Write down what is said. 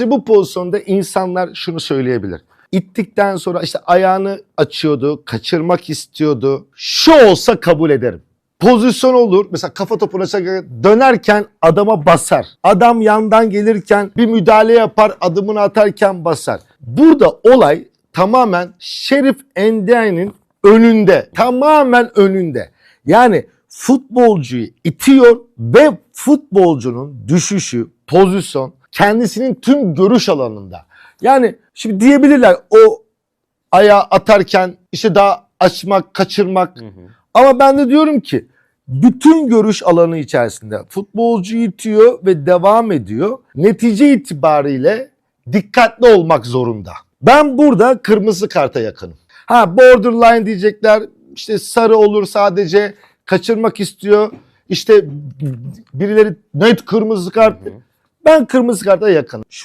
İşte bu pozisyonda insanlar şunu söyleyebilir. İttikten sonra işte ayağını açıyordu, kaçırmak istiyordu. Şu olsa kabul ederim. Pozisyon olur. Mesela kafa topuna dönerken adama basar. Adam yandan gelirken bir müdahale yapar, adımını atarken basar. Burada olay tamamen Şerif Endia'nın önünde. Tamamen önünde. Yani futbolcuyu itiyor ve futbolcunun düşüşü, pozisyon kendisinin tüm görüş alanında. Yani şimdi diyebilirler o ayağı atarken işte daha açmak, kaçırmak. Ama ben de diyorum ki bütün görüş alanı içerisinde futbolcu itiyor ve devam ediyor. Netice itibariyle dikkatli olmak zorunda. Ben burada kırmızı karta yakınım. Ha borderline diyecekler işte sarı olur sadece kaçırmak istiyor. İşte birileri net kırmızı kart. Ben kırmızı karta yakınım. Şu